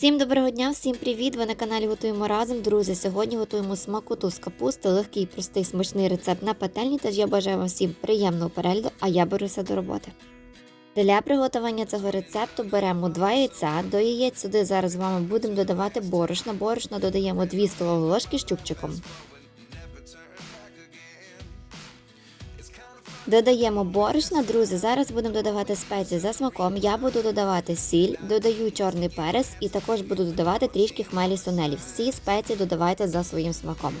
Всім доброго дня, всім привіт! Ви на каналі Готуємо разом. Друзі, сьогодні готуємо смакоту з капусти, легкий, простий, смачний рецепт на пательні. Тож я бажаю вам всім приємного перегляду, а я беруся до роботи. Для приготування цього рецепту беремо 2 яйця. До яєць сюди зараз з вами будемо додавати борошно. Борошно додаємо 2 столові ложки з Додаємо борошна, друзі. Зараз будемо додавати спеції за смаком. Я буду додавати сіль, додаю чорний перець і також буду додавати трішки хмелі сунелі. Всі спеції додавайте за своїм смаком.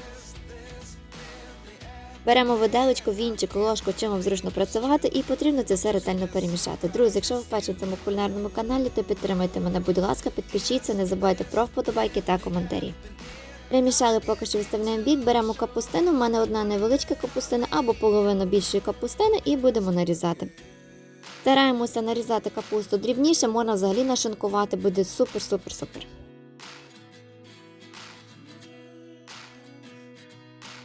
Беремо виделочку, вінчик, ложку, чим вам зручно працювати, і потрібно це все ретельно перемішати. Друзі, якщо ви вперше в цьому кулінарному каналі, то підтримайте мене, будь ласка, підпишіться, не забувайте про вподобайки та коментарі. Перемішали поки що виставляємо бік, беремо капустину. У мене одна невеличка капустина або половину більшої капустини і будемо нарізати. Стараємося нарізати капусту дрібніше, можна взагалі нашинкувати, буде супер-супер-супер.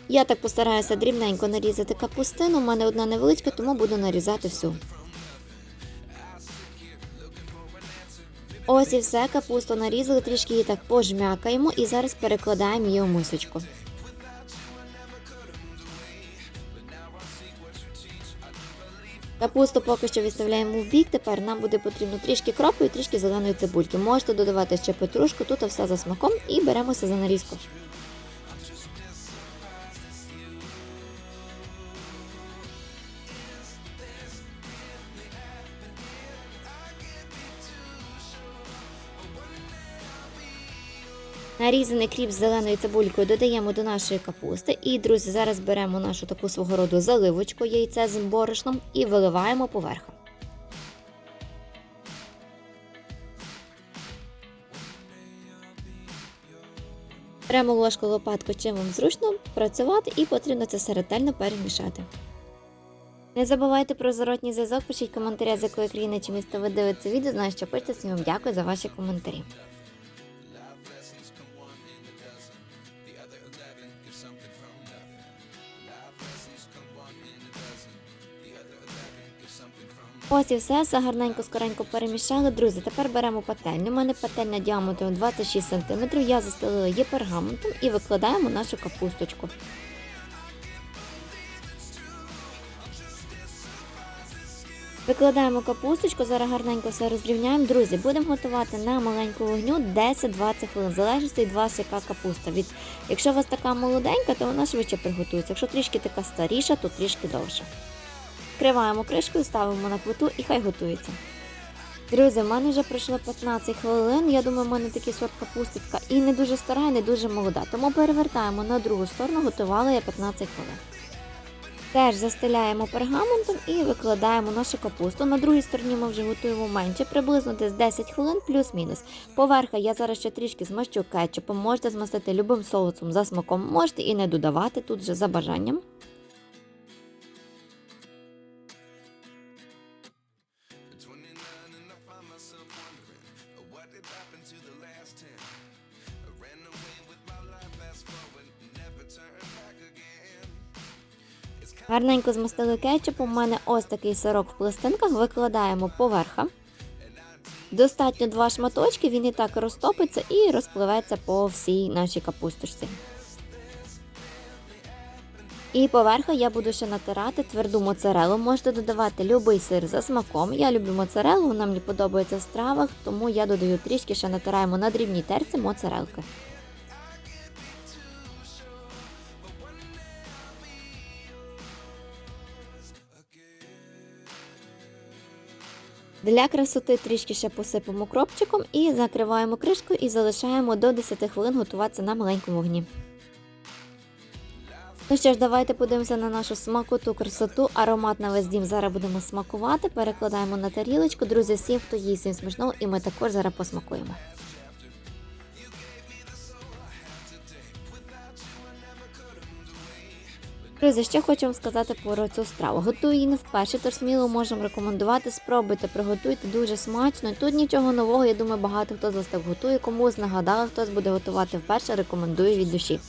Я так постараюся дрібненько нарізати капустину. У мене одна невеличка, тому буду нарізати всю. Ось і все, капусту нарізали, трішки її так пожмякаємо і зараз перекладаємо її у мисочку. Капусту поки що відставляємо в бік, тепер нам буде потрібно трішки кропу і трішки зеленої цибульки. Можете додавати ще петрушку, тут все за смаком і беремося за нарізку. Нарізаний кріп з зеленою цибулькою додаємо до нашої капусти. І, друзі, зараз беремо нашу таку свого роду заливочку яйце з борошном і виливаємо поверху. Беремо ложку лопатку, чим вам зручно працювати, і потрібно це все ретельно перемішати. Не забувайте про зворотній зв'язок, пишіть коментарі, з якої країни чи міста ви дивитеся відео. Знаю, що пишете, всім вам дякую за ваші коментарі. Ось і все, все гарненько, скоренько перемішали. Друзі, тепер беремо пательню. У мене пательня діаметром 26 см. Я застелила її пергаментом і викладаємо нашу капусточку. Викладаємо капусточку, зараз гарненько все розрівняємо. Друзі, будемо готувати на маленьку вогню 10-20 хвилин, в залежності від вас, яка капуста. Від... Якщо у вас така молоденька, то вона швидше приготується. Якщо трішки така старіша, то трішки довше. Вкриваємо кришкою, ставимо на плиту і хай готується. Друзі, в мене вже пройшло 15 хвилин. Я думаю, в мене такий сорт капусточка і не дуже стара, і не дуже молода. Тому перевертаємо на другу сторону, готувала я 15 хвилин. Теж застеляємо пергаментом і викладаємо нашу капусту. На другій стороні ми вже готуємо менше, приблизно десь 10 хвилин плюс-мінус. Поверха я зараз ще трішки змащу кетчупом, можете змастити любим соусом за смаком, можете і не додавати тут вже за бажанням. Гарненько змастили кетчупом. У мене ось такий сирок в пластинках. Викладаємо поверха. Достатньо два шматочки, він і так розтопиться і розпливеться по всій нашій капусточці. І поверху я буду ще натирати тверду моцарелу. Можете додавати будь-який сир за смаком. Я люблю моцарелу, вона мені подобається в стравах, тому я додаю трішки, ще натираємо на дрібній терці моцарелки. Для красоти трішки ще посипемо кропчиком і закриваємо кришкою і залишаємо до 10 хвилин готуватися на маленькому вогні. Ну що ж, давайте подивимося на нашу смакоту, красоту, аромат на весь дім. Зараз будемо смакувати, перекладаємо на тарілочку. Друзі, всім, хто їсть, всім смачного, і ми також зараз посмакуємо. Друзі, ще хочу вам сказати про цю страву. Готую її не вперше, тож сміло можемо рекомендувати. Спробуйте, приготуйте дуже смачно. Тут нічого нового, я думаю, багато хто з вас так готує. Комусь нагадала, хтось буде готувати вперше, рекомендую від душі.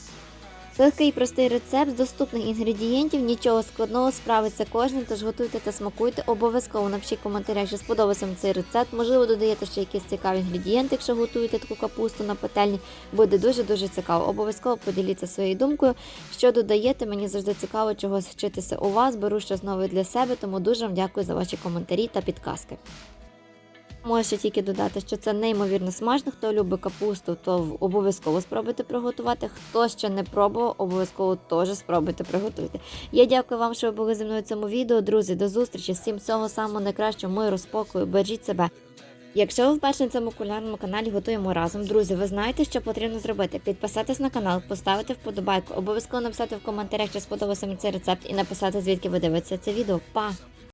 Легкий і простий рецепт з доступних інгредієнтів, нічого складного справиться кожен, тож готуйте та смакуйте. Обов'язково напишіть в коментарях, чи сподобався вам цей рецепт. Можливо, додаєте ще якісь цікаві інгредієнти, якщо готуєте таку капусту на пательні. Буде дуже дуже цікаво. Обов'язково поділіться своєю думкою. Що додаєте, мені завжди цікаво чогось вчитися у вас. Беру щось нове для себе, тому дуже вам дякую за ваші коментарі та підказки. Можу ще тільки додати, що це неймовірно смачно. Хто любить капусту, то обов'язково спробуйте приготувати. Хто ще не пробував, обов'язково теж спробуйте приготувати. Я дякую вам, що ви були зі мною в цьому відео. Друзі, до зустрічі. Всім всього самого найкращого, миру, спокою, бережіть себе. Якщо ви вперше на цьому кулінарному каналі готуємо разом, друзі, ви знаєте, що потрібно зробити? Підписатись на канал, поставити вподобайку, обов'язково написати в коментарях, чи сподобався мені цей рецепт, і написати, звідки ви дивитеся це відео. Па!